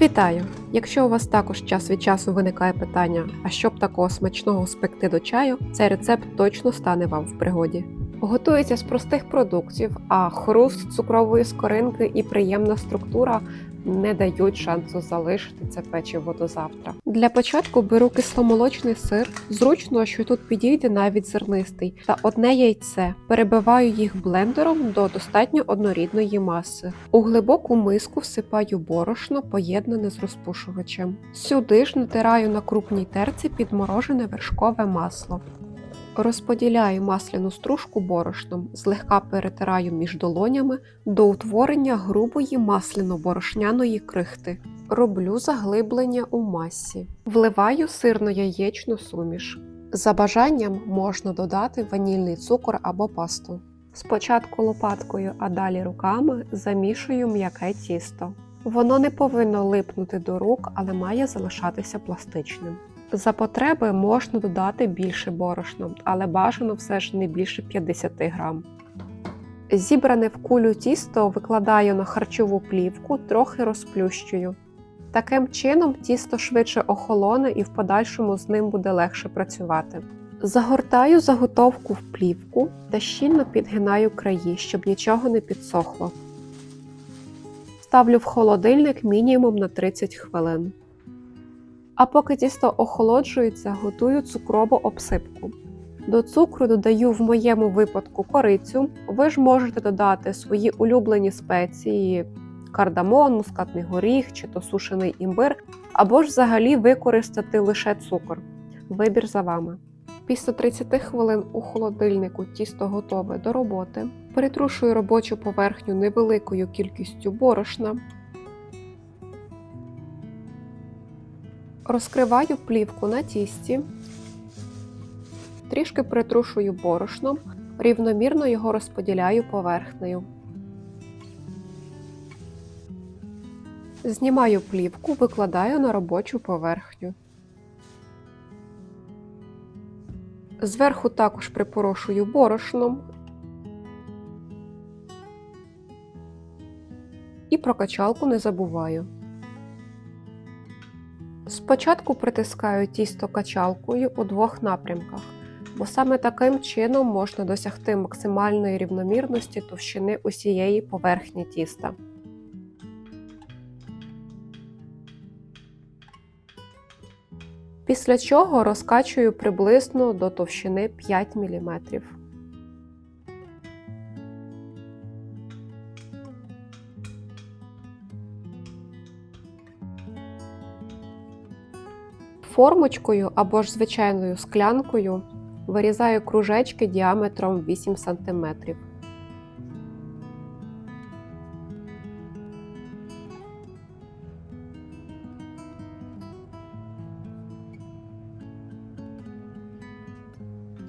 Вітаю! Якщо у вас також час від часу виникає питання, а що б такого смачного спекти до чаю, цей рецепт точно стане вам в пригоді. Готується з простих продуктів, а хруст цукрової скоринки і приємна структура не дають шансу залишити це печиво до завтра. Для початку беру кисломолочний сир. Зручно, що тут підійде навіть зернистий, та одне яйце. Перебиваю їх блендером до достатньо однорідної маси. У глибоку миску всипаю борошно, поєднане з розпушувачем. Сюди ж натираю на крупній терці підморожене вершкове масло. Розподіляю масляну стружку борошном, злегка перетираю між долонями до утворення грубої масляно-борошняної крихти. Роблю заглиблення у масі. Вливаю сирно-яєчну суміш. За бажанням можна додати ванільний цукор або пасту. Спочатку лопаткою, а далі руками замішую м'яке тісто. Воно не повинно липнути до рук, але має залишатися пластичним. За потреби можна додати більше борошна, але бажано все ж не більше 50 грам. Зібране в кулю тісто викладаю на харчову плівку, трохи розплющую. Таким чином тісто швидше охолоне і в подальшому з ним буде легше працювати. Загортаю заготовку в плівку та щільно підгинаю краї, щоб нічого не підсохло. Ставлю в холодильник мінімум на 30 хвилин. А поки тісто охолоджується, готую цукрову обсипку. До цукру додаю в моєму випадку корицю. Ви ж можете додати свої улюблені спеції, кардамон, мускатний горіх чи то сушений імбир, або ж взагалі використати лише цукор. Вибір за вами. Після 30 хвилин у холодильнику тісто готове до роботи. Перетрушую робочу поверхню невеликою кількістю борошна. Розкриваю плівку на тісті, трішки притрушую борошном, рівномірно його розподіляю поверхнею. Знімаю плівку, викладаю на робочу поверхню. Зверху також припорошую борошном і про качалку не забуваю. Спочатку притискаю тісто качалкою у двох напрямках, бо саме таким чином можна досягти максимальної рівномірності товщини усієї поверхні тіста. Після чого розкачую приблизно до товщини 5 мм. Формочкою або ж звичайною склянкою вирізаю кружечки діаметром 8 см.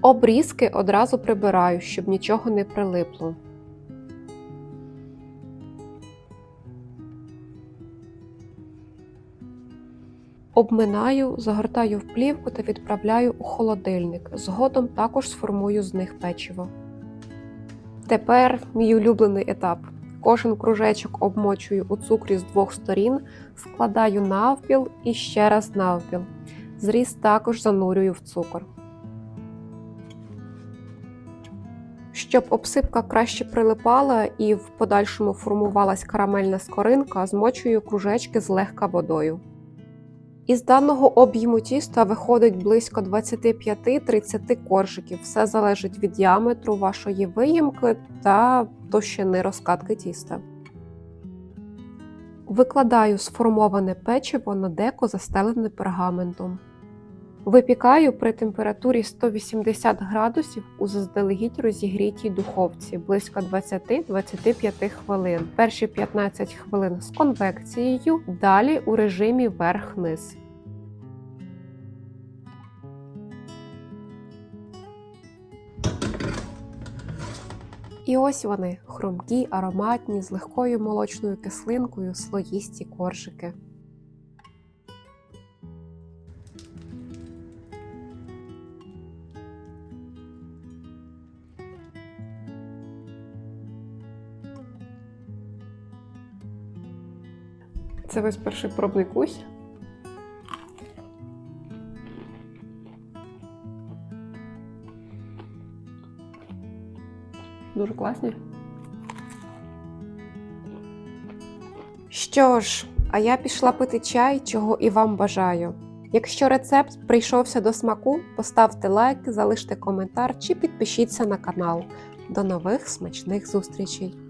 Обрізки одразу прибираю, щоб нічого не прилипло. Обминаю, загортаю в плівку та відправляю у холодильник. Згодом також сформую з них печиво. Тепер мій улюблений етап. Кожен кружечок обмочую у цукрі з двох сторін, складаю навпіл і ще раз навпіл. Зріз також занурюю в цукор. Щоб обсипка краще прилипала і в подальшому формувалась карамельна скоринка, змочую кружечки злегка водою. Із даного об'єму тіста виходить близько 25-30 коржиків. Все залежить від діаметру вашої виїмки та товщини розкатки тіста. Викладаю сформоване печиво на деко застелене пергаментом. Випікаю при температурі 180 градусів у заздалегідь розігрітій духовці близько 20-25 хвилин. Перші 15 хвилин з конвекцією, далі у режимі верх-низ. І ось вони хрумкі, ароматні, з легкою молочною кислинкою, слоїсті коржики. Це весь перший пробний кусь. Дуже класні. Що ж, а я пішла пити чай, чого і вам бажаю. Якщо рецепт прийшовся до смаку, поставте лайк, залиште коментар чи підпишіться на канал. До нових смачних зустрічей!